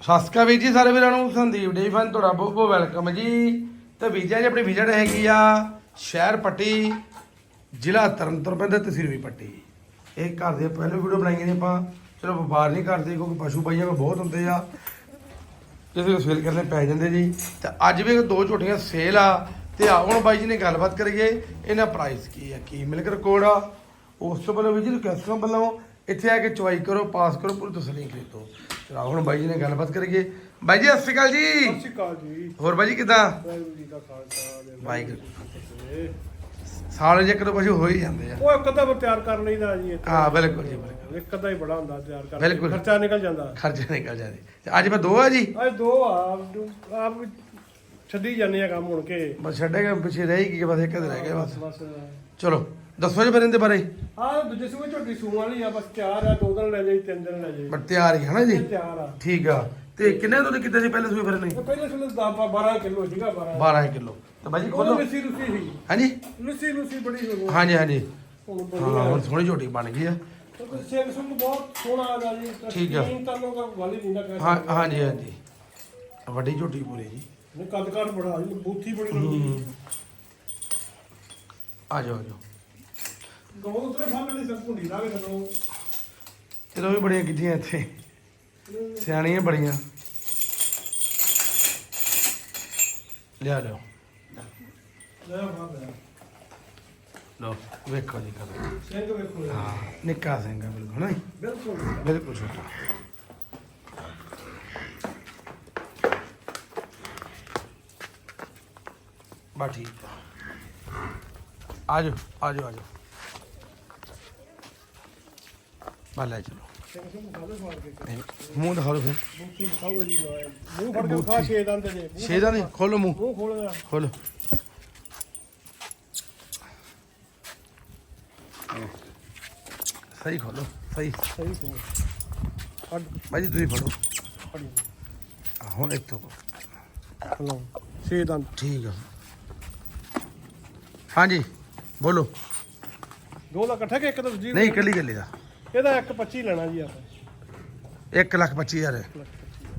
ਸਤਿ ਸ਼੍ਰੀ ਅਕਾਲ ਵੀਰ ਜੀ, ਸਾਰੇ ਵੀਰਾਂ ਨੂੰ ਸੰਦੀਪ ਡੇ ਫਨ ਤੁਹਾਡਾ ਬਹੁਤ ਬਹੁਤ ਵੈਲਕਮ ਜੀ। ਤੇ ਵੀਜ਼ਾ ਜੀ ਆਪਣੀ ਵਿਜ਼ਿਟ ਹੈਗੀ ਆ ਸ਼ਹਿਰ ਪੱਟੀ, ਜ਼ਿਲ੍ਹਾ ਤਰਨਤਾਰਨ ਪੈਂਦਾ ਤਹਿਸੀਲ ਵੀ ਪੱਟੀ। ਇਹ ਘਰ ਦੇ ਪਹਿਲੇ ਵੀਡੀਓ ਬਣਾਈਆਂ ਨੇ ਆਪਾਂ, ਚਲੋ ਵਪਾਰ ਨਹੀਂ ਕਰਦੇ, ਕਿਉਂਕਿ ਪਸ਼ੂ ਪਾਈਆਂ ਕੋਲ ਬਹੁਤ ਹੁੰਦੇ ਆ। ਕਿਸੇ ਨੂੰ ਸੇਲ ਕਰਨੇ ਪੈ ਜਾਂਦੇ ਜੀ। ਤੇ ਅੱਜ ਵੀ ਦੋ ਝੋਟੀਆਂ ਸੇਲ ਆ, ਤੇ ਆ ਹੁਣ ਬਾਈ ਜੀ ਨੇ ਗੱਲਬਾਤ ਕਰੀਏ, ਇਹਨਾਂ ਪ੍ਰਾਈਸ ਕੀ ਆ, ਕੀ ਮਿਲਕ ਰਿਕਾਰਡ ਆ। ਉਸ ਤੋਂ ਪਹਿਲਾਂ ਵੀ ਜੀ ਰਿਕਵੈਸਟ ਵੱਲੋਂ ਇੱਥੇ ਆ ਕੇ ਚੁਆਈ ਕਰੋ ਪਾਸ ਕਰੋ ਪੂਰੀ ਤਸੱਲੀ ਖਰੀਦੋ ਚਲੋ ਹੁਣ ਬਾਈ ਜੀ ਨੇ ਗੱਲਬਾਤ ਕਰੀਏ। ਬਾਈ ਜੀ ਸਤਿ ਸ਼੍ਰੀ ਅਕਾਲ ਜੀ। ਸਤਿ ਸ਼੍ਰੀ ਅਕਾਲ ਜੀ। ਹੋਰ ਬਾਈ ਜੀ ਕਿਦਾਂ? ਵਾਹਿਗੁਰੂ ਜੀ ਕਾ ਖਾਲਸਾ ਵਾਹਿਗੁਰੂ। ਸਾਲ ਜੇ ਕਦੋਂ ਪਸ਼ੂ ਹੋ ਹੀ ਜਾਂਦੇ ਆ। ਉਹ ਇੱਕ ਅੱਧਾ ਤਿਆਰ ਕਰ ਲਈਦਾ ਜੀ ਹਾਂ ਬਿਲਕੁਲ ਜੀ ਬਿਲਕੁਲ। ਇੱਕ ਅੱਧਾ ਹੀ ਬੜਾ ਹੁੰਦਾ ਤਿਆਰ ਕਰ ਬਿਲਕੁਲ। ਖਰਚਾ ਨਿਕਲ ਜਾਂਦਾ। ਖਰਚੇ ਨਿਕਲ ਜਾਂਦੇ। ਅੱਜ ਮੈਂ ਦੋ ਆ ਜੀ? ਅੱਜ ਦੋ ਆਪ ਆਪ ਛੱਡੀ ਜਾਂਦੇ ਆ ਕੰਮ ਹੁਣ ਕੇ। ਬਸ ਛੱਡੇਗਾ ਪਿੱਛੇ ਰਹਿ ਗਈ ਬਸ ਇੱਕ ਦਿਨ ਰਹਿ ਗਿਆ ਬਸ। ਬਸ। ਚਲੋ। ਦੱਸੋ ਜੀ ਫਿਰ ਇਹਦੇ ਬਾਰੇ। ਆ ਦੂਜੇ ਸੂਏ ਝੋਟੀ ਸੂਣ ਵਾਲੀ ਆ ਬਸ ਤਿਆਰ ਆ ਦੋ ਦਿਨ ਲੈ ਜਾਈ ਤਿੰਨ ਦਿਨ ਲੈ ਜਾਈ। ਬਟ ਤਿਆਰ ਹੀ ਹੈ ਨਾ ਜੀ? ਤਿਆਰ ਆ। ਠੀਕ ਆ। ਤੇ ਕਿੰਨੇ ਦੁੱਧ ਕਿੱਤੇ ਸੀ ਪਹਿਲੇ ਸੂਏ ਫਿਰ ਨਹੀਂ ਪਹਿਲੇ ਸੂਏ ਦਾ 12 ਕਿਲੋ ਸੀਗਾ 12 12 ਕਿਲੋ। ਤੇ ਬਾਈ ਜੀ ਉਹ ਖੋਲੋ ਲੱਸੀ ਲੁੱਸੀ ਸੀ। ਹਾਂਜੀ? ਲੁੱਸੀ ਲੁੱਸੀ ਬੜੀ ਹੋ ਹਾਂਜੀ ਹਾਂਜੀ। ਹਾਂ ਹੁਣ ਸੋਹਣੀ ਝੋਟੀ ਬਣ ਗਈ ਆ। ਸਿੰਘ ਸੁੰਗ ਬਹੁਤ ਸੋਹਣਾ ਆ ਜੀ। ਠੀਕ ਆ। ਤੀਨ ਤਾਲੋਂ ਦਾ ਹੀ ਨਹੀਂ ਨਾ ਹਾਂ। ਹਾਂਜੀ ਹਾਂਜੀ। ਵੱਡੀ ਝੋਟੀ ਪੂਰੀ ਜੀ। ਨਹੀਂ ਕੱਦ ਕਾਠ ਬੜਾ ਜੀ ਬੂਥੀ ਬੜੀ ਆ ਜਾਓ ਆ ਜਾਓ। ਦੋ ਉਤਰੇ ਫਲ ਨਹੀਂ ਸਭ ਭੁੰਡੀ ਲਾਵੇ ਸਗੋਂ ਇਹਦੋਂ ਵੀ ਬੜੀਆਂ ਕੀਤੀਆਂ ਇੱਥੇ। ਸਿਆਣੀਆਂ ਬੜੀਆਂ। ਲਿਆ ਲਿਓ ਲੈ ਬਾਬਾ ਲਓ ਵੇਖੋ ਜੀ ਕਰ ਸਿੰਘ ਵੇਖੋ। ਹਾਂ ਨਿੱਕਾ ਸਿੰਘ ਆ ਬਿਲਕੁਲ ਨਾ ਬਿਲਕੁਲ। ਬਿਲਕੁਲ ਛੋਟਾ। ਬਾ ਠੀਕ ਆ। ਆ ਜਾਓ ਆ ਜਾਓ ਆ ਜਾਓ ਬਾ ਲੈ ਚਲੋ। ਸਿੰਘ ਸਿੰਘ ਖਾਲੇ ਫਾੜ ਕੇ ਨਹੀਂ, ਮੂੰਹ ਦਿਖਾ ਲਓ ਫਿਰ। ਬੂਥੀ ਖਾਓ ਜੀ ਨਾਲ। ਮੂੰਹ ਫੜ ਕੇ ਖਾ ਛੇ ਦੰਦ ਦੇ। ਮੂੰਹ- ਛੇਦਾ ਨਹੀਂ ਖੋਲੋ ਮੂੰਹ ਮੂੰਹ ਖੋਲ ਗਿਆ ਖੋਲੋ। ਸਹੀ ਖੋਲੋ ਸਹੀ। ਸਹੀ ਖੋਲ। ਫੜ ਬਾਈ ਜੀ ਤੁਸੀਂ ਫੜੋ। ਫੜੀ। ਆ, ਹੁਣ ਇੱਕ ਤੋਂ ਹਲੋ ਛੇ ਦੰਦ। ਠੀਕ ਆ। ਹਾਂਜੀ ਬੋਲੋ। ਦੋ ਦਾ ਇਕੱਠਾ ਕਿ ਇੱਕ ਤਾਂ ਜੀ ਨਹੀਂ ਇਕੱਲੀ ਇਕੱਲੀ ਦਾ। ਇਹਦਾ ਇੱਕ 25 ਲੈਣਾ ਜੀ ਆਪਾਂ। 1 ਲੱਖ 25 ਹਜ਼ਾਰ। ਹੈ।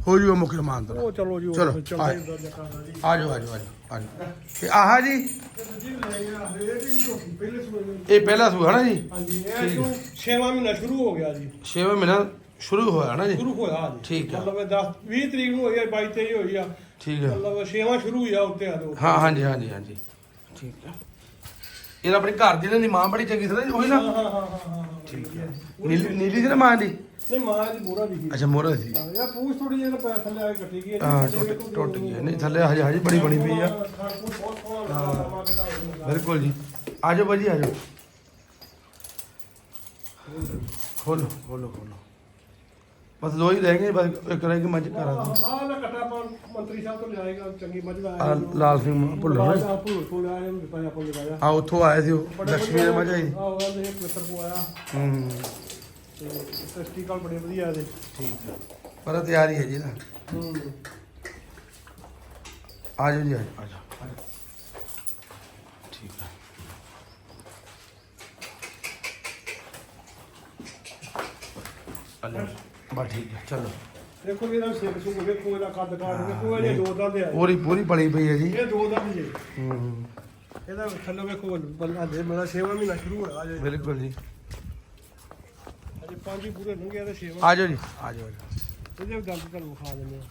ਹੋ ਜੂਗਾ ਮੁੱਖ ਰਮਾਨ ਤੋਂ। ਉਹ ਚਲੋ ਜੀ ਉਹ ਚਲੋ, ਫਿਰ ਚੰਗਾ ਆਏ। ਹੀ ਦਰਜਾ ਕਰਨਾ ਜੀ। ਆ ਜਾਓ ਆ ਜਾਓ ਆ ਜਾਓ ਆ ਜਾਓ। ਤੇ ਆਹ ਜੀ। ਜੀ ਲੈ ਗਿਆ ਰੇਟ ਹੀ ਝੋਟੀ ਪਹਿਲੇ ਸੂਏ ਨੂੰ ਇਹ ਪਹਿਲਾ ਸੂ ਹੈ ਨਾ ਜੀ? ਹਾਂਜੀ ਇਹ ਤੋਂ 6ਵਾਂ ਮਹੀਨਾ ਸ਼ੁਰੂ ਹੋ ਗਿਆ ਜੀ। 6ਵੇਂ ਮਹੀਨਾ ਸ਼ੁਰੂ ਹੋਇਆ ਨਾ ਜੀ? ਸ਼ੁਰੂ ਹੋਇਆ ਜੀ। ਠੀਕ ਆ। ਮਤਲਬ 10 20 ਤਰੀਕ ਨੂੰ ਹੋਈ ਆ 22 23 ਹੋਈ ਆ। ਠੀਕ ਆ ਮਤਲਬ 6ਵਾਂ ਸ਼ੁਰੂ ਹੋਇਆ ਉੱਤੇ ਆ ਦੋ। ਹਾਂ ਹਾਂਜੀ ਹਾਂਜੀ ਹਾਂਜੀ। ਠੀਕ ਆ ਇਹ ਆਪਣੇ ਘਰ ਦੀ ਨਾ ਦੀ ਮਾਂ ਬੜੀ ਚੰਗੀ ਸੀ ਨਾ ਜੀ ਉਹੀ ਹਾਂ ਨਾ ਹਾਂ ਹਾਂ ਹਾਂ ਹਾਂ। ਠੀਕ ਆ ਨੀਲੀ ਨੀਲੀ ਸੀ ਨਾ ਮਾਂ ਦੀ? ਨਹੀਂ ਮਾਂ ਦੀ ਬੋਰਾ ਦੀ ਸੀ। ਅੱਛਾ ਮੋਰਾ ਸੀ। ਹਾਂ ਯਾ ਪੂਛ ਥੋੜੀ ਜਿਹੀ ਪੈਰ ਥੱਲੇ ਆ ਕੇ ਕੱਟੀ ਗਈ ਹੈ। ਹਾਂ ਟੁੱਟ ਟੁੱਟ ਗਈ ਹੈ। ਨਹੀਂ ਥੱਲੇ ਹਜੇ ਹਜੇ ਬੜੀ ਬਣੀ ਪਈ ਆ। ਬਿਲਕੁਲ ਬਿਲਕੁਲ ਜੀ। ਆ ਜਾਓ ਬਾਜੀ ਆ ਜਾਓ। ਖੋਲੋ ਖੋਲੋ ਖੋਲੋ। ਬਸ ਦੋ ਹੀ ਰਹਿ ਗਏ ਬਸ ਇੱਕ ਰਹਿ ਗਈ ਮੱਝ ਕਰਾ ਦੋ ਆਹ ਨਾ ਕੱਟਾ ਆਪਾਂ ਮੰਤਰੀ ਸਾਹਿਬ ਤੋਂ ਲਿਆਏਗਾ ਚੰਗੀ ਮੱਝ ਦਾ ਆ ਲਾਲ ਸਿੰਘ ਭੁੱਲਰ। ਆ ਭੁੱਲ ਤੋਂ ਲਿਆਏ ਉਹਨੂੰ ਦਿੱਤਾ ਆਪਾਂ ਲਗਾਇਆ ਆ ਉੱਥੋਂ ਆਏ ਸੀ ਉਹ ਲక్ష్ਮੀ ਦੇ ਮੱਝ ਆਈ। ਆ ਉਹ ਇੱਕ ਮਿੱਤਰ ਕੋ ਆਇਆ। ਹੂੰ ਤੇ ਸਟੀਕਲ ਬੜੇ ਵਧੀਆ ਇਹਦੇ। ਠੀਕ ਆ। ਪਰ ਤਿਆਰੀ ਹੈ ਜੀ ਨਾ। ਹੂੰ। ਆ ਜਾਓ ਜੀ ਆ ਜਾਓ, ਆ। ਠੀਕ ਆ। ਅੱਲਾ ਬਸ ਠੀਕ ਹੈ ਚਲੋ। ਦੇਖੋ ਵੀ ਇਹਦਾ ਸਿਰ ਸੁਕ ਵੇਖੋ ਇਹਦਾ ਕੱਦ ਕਾਠ ਵੇਖੋ ਇਹਦੇ ਦੋ ਦੰਦ ਆ। ਪੂਰੀ ਪੂਰੀ ਬਣੀ ਪਈ ਹੈ ਜੀ। ਇਹ ਦੋ ਦੰਦ ਜੀ। ਹੂੰ ਇਹਦਾ ਥੱਲੇ ਵੇਖੋ ਬੰਦਾ ਦੇ ਮੇਰਾ 6ਵਾਂ ਮਹੀਨਾ ਸ਼ੁਰੂ ਹੋਇਆ ਜੇ। ਬਿਲਕੁਲ ਜੀ। ਅਜੇ ਪੰਜ ਹੀ ਪੂਰੇ ਲੰਘੇ ਤੇ 6ਵਾਂ ਆ ਜਾਓ ਜੀ। ਆ ਜਾਓ ਆ ਜਾਓ। ਇਹਦੇ ਵੀ ਦੰਦ ਤੁਹਾਨੂੰ ਵਿਖਾ ਦਿੰਦੇ ਆ।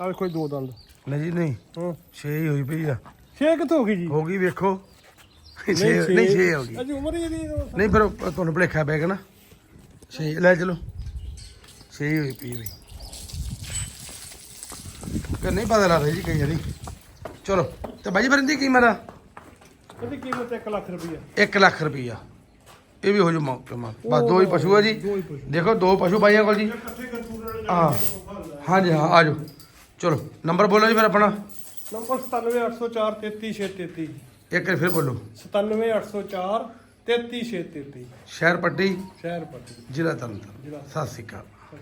ਆ ਵੇਖੋ ਇਹ ਦੋ ਦੰਦ। ਨਹੀਂ ਜੀ ਨਹੀਂ। ਹਾਂ। 6 ਹੀ ਹੋਈ ਪਈ ਆ। ਛੇ ਕਿੱਥੋਂ ਹੋ ਗਈ ਜੀ? ਹੋ ਗਈ ਵੇਖੋ। 6 ਨਹੀਂ 6 ਹੋ ਗਈ। ਅਜੇ ਉਮਰ ਹੀ ਇਹਦੀ ਨਹੀਂ ਫਿਰ ਉਹ ਤੁਹਾਨੂੰ ਭੁਲੇਖਾ ਪੈ ਗਿਆ ਨਾ। 6 ਲੈ ਚਲੋ। 6 ਹੀ ਹੋਈ ਪਈ ਬਈ। ਕਿ ਨਹੀਂ ਪਤਾ ਲੱਗਦਾ ਜੀ ਕਈ ਵਾਰੀ। ਚਲੋ ਤੇ ਬਾਜੀ ਫਿਰ ਇਹਦੀ ਕੀਮਤ ਆ? ਇਹਦੀ ਕੀਮਤ 1 ਲੱਖ ਰੁਪਈਆ। 1 ਲੱਖ ਰੁਪਈਆ। ਇਹ ਵੀ ਹੋ ਜੂ ਮੌਕੇ ਮਾ ਬਸ ਦੋ ਹੀ ਪਸ਼ੂ ਆ ਜੀ। ਦੋ ਹੀ ਪਸ਼ੂ। ਦੇਖੋ ਦੋ ਪਸ਼ੂ ਬਾਈਆਂ ਕੋਲ ਜੀ। ਹਾਂ। ਹਾਂਜੀ ਹਾਂ ਆ ਜਾਓ। ਚਲੋ ਨੰਬਰ ਬੋਲੋ ਜੀ ਫਿਰ ਆਪਣਾ। ਨੰਬਰ 97804 33633 ਇੱਕ ਵਾਰ ਫਿਰ ਬੋਲੋ। 97804 33633 ਸ਼ਹਿਰ ਪੱਟੀ। ਸ਼ਹਿਰ ਪੱਟੀ। ਜ਼ਿਲ੍ਹਾ ਤਰਨਤਾਰਨ। ਜ਼ਿਲ੍ਹਾ ਸਤਿ ਸ਼੍ਰੀ ਅਕਾਲ।